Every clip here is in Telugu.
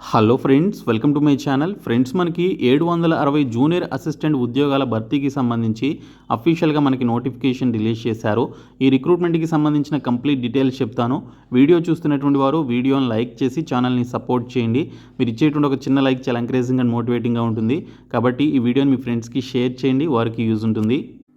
Hello friends welcome to my channel. Friends మనకి ఏడు వందల అరవై జూనియర్ అసిస్టెంట్ ఉద్యోగాల భర్తీకి సంబంధించి అఫీషియల్గా మనకి నోటిఫికేషన్ రిలీజ్ చేశారు. ఈ రిక్రూట్మెంట్కి సంబంధించిన కంప్లీట్ డీటెయిల్స్ చెప్తాను. వీడియో చూస్తున్నటువంటి వారు వీడియోని లైక్ చేసి ఛానల్ని సపోర్ట్ చేయండి. మీరు ఇచ్చేటువంటి ఒక చిన్న లైక్ చాలా ఎంకరేజింగ్ అండ్ మోటివేటింగ్గా ఉంటుంది. కాబట్టి ఈ వీడియోని మీ ఫ్రెండ్స్కి షేర్ చేయండి వారికి యూజ్ ఉంటుంది.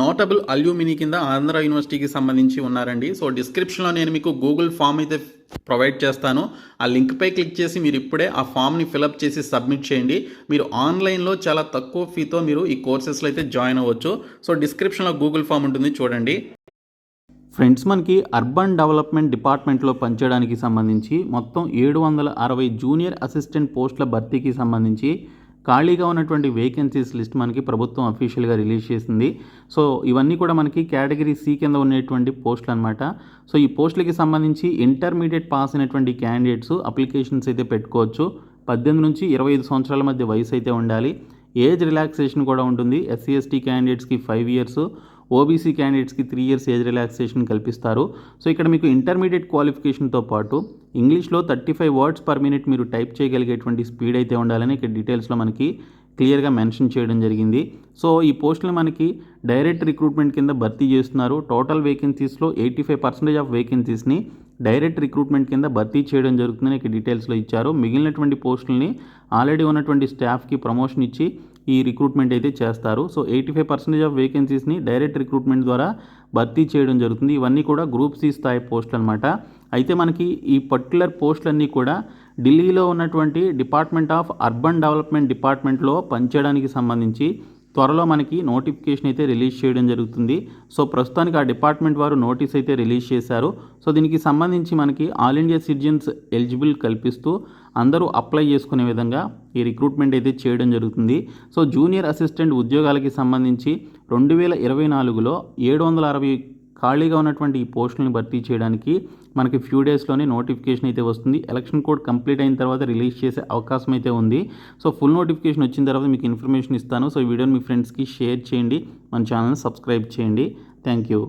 notable alumni కింద ఆంధ్ర యూనివర్సిటీకి సంబంధించి ఉన్నారండి. సో డిస్క్రిప్షన్లో నేను మీకు గూగుల్ ఫామ్ అయితే ప్రొవైడ్ చేస్తాను. ఆ లింక్పై క్లిక్ చేసి మీరు ఇప్పుడే ఆ ఫామ్ని ఫిలప్ చేసి సబ్మిట్ చేయండి. మీరు ఆన్లైన్లో చాలా తక్కువ ఫీతో మీరు ఈ కోర్సెస్లో అయితే జాయిన్ అవ్వచ్చు. సో డిస్క్రిప్షన్లో గూగుల్ ఫామ్ ఉంటుంది చూడండి. ఫ్రెండ్స్ మనకి అర్బన్ డెవలప్మెంట్ డిపార్ట్మెంట్లో పనిచేయడానికి సంబంధించి మొత్తం ఏడు వందల అరవై జూనియర్ అసిస్టెంట్ పోస్టుల భర్తీకి సంబంధించి ఖాళీగా ఉన్నటువంటి వేకెన్సీస్ లిస్ట్ మనకి ప్రభుత్వం అఫీషియల్గా రిలీజ్ చేసింది. సో ఇవన్నీ కూడా మనకి కేటగిరీ సి కింద ఉన్నటువంటి పోస్టులు అనమాట సో ఈ పోస్టులకి సంబంధించి ఇంటర్మీడియట్ పాస్ అయినటువంటి క్యాండిడేట్స్ అప్లికేషన్స్ అయితే పెట్టుకోవచ్చు. పద్దెనిమిది నుంచి ఇరవై ఐదు సంవత్సరాల మధ్య వయసు అయితే ఉండాలి. ఏజ్ రిలాక్సేషన్ కూడా ఉంటుంది. ఎస్సీ ఎస్టీ క్యాండిడేట్స్కి ఫైవ్ ఇయర్స్ ఓబీసీ క్యాండిడేట్స్కి త్రీ ఇయర్స్ ఏజ్ రిలాక్సేషన్ కల్పిస్తారు. సో ఇక్కడ మీకు ఇంటర్మీడియట్ క్వాలిఫికేషన్తో పాటు ఇంగ్లీష్లో thirty five words per minute మీరు టైప్ చేయగలిగేటువంటి స్పీడ్ అయితే ఉండాలని ఇక్కడ డీటెయిల్స్లో మనకి క్లియర్గా మెన్షన్ చేయడం జరిగింది. సో ఈ పోస్టులు మనకి డైరెక్ట్ రిక్రూట్మెంట్ కింద భర్తీ చేస్తున్నారు. టోటల్ వేకెన్సీస్లో ఎయిటీ ఫైవ్ పర్సెంటేజ్ ఆఫ్ వేకెన్సీస్ని డైరెక్ట్ రిక్రూట్మెంట్ కింద భర్తీ చేయడం జరుగుతుందని ఇక్కడ డీటెయిల్స్లో ఇచ్చారు. మిగిలినటువంటి పోస్టుల్ని ఆల్రెడీ ఉన్నటువంటి స్టాఫ్కి ప్రమోషన్ ఇచ్చి ఈ రిక్రూట్మెంట్ అయితే చేస్తారు. So eighty five percentage of వేకెన్సీస్ని direct recruitment ద్వారా భర్తీ చేయడం జరుగుతుంది. ఇవన్నీ కూడా గ్రూప్ సి స్థాయి పోస్టులు అనమాట అయితే మనకి ఈ పర్టికులర్ పోస్టులన్నీ కూడా ఢిల్లీలో ఉన్నటువంటి డిపార్ట్మెంట్ ఆఫ్ అర్బన్ డెవలప్మెంట్ డిపార్ట్మెంట్లో పనిచేయడానికి సంబంధించి త్వరలో మనకి నోటిఫికేషన్ అయితే రిలీజ్ చేయడం జరుగుతుంది. సో ప్రస్తుతానికి ఆ డిపార్ట్మెంట్ వారు నోటీస్ అయితే రిలీజ్ చేశారు. సో దీనికి సంబంధించి మనకి ఆల్ ఇండియా సిటిజన్స్ ఎలిజిబుల్ కల్పిస్తూ అందరూ అప్లై చేసుకునే విధంగా ఈ రిక్రూట్మెంట్ అయితే చేయడం జరుగుతుంది. సో జూనియర్ అసిస్టెంట్ ఉద్యోగాలకి సంబంధించి రెండు వేల ఇరవై నాలుగులో ఏడు వందల అరవై ఖాళీగా ఉన్నటువంటి ఈ పోస్టులను భర్తీ చేయడానికి మనకి ఫ్యూ డేస్లోనే నోటిఫికేషన్ అయితే వస్తుంది. ఎలక్షన్ కోడ్ కంప్లీట్ అయిన తర్వాత రిలీజ్ చేసే అవకాశం అయితే ఉంది. సో ఫుల్ నోటిఫికేషన్ వచ్చిన తర్వాత మీకు ఇన్ఫర్మేషన్ ఇస్తాను. సో ఈ వీడియోని మీ ఫ్రెండ్స్కి షేర్ చేయండి. మన ఛానల్ని సబ్స్క్రైబ్ చేయండి. Thank you.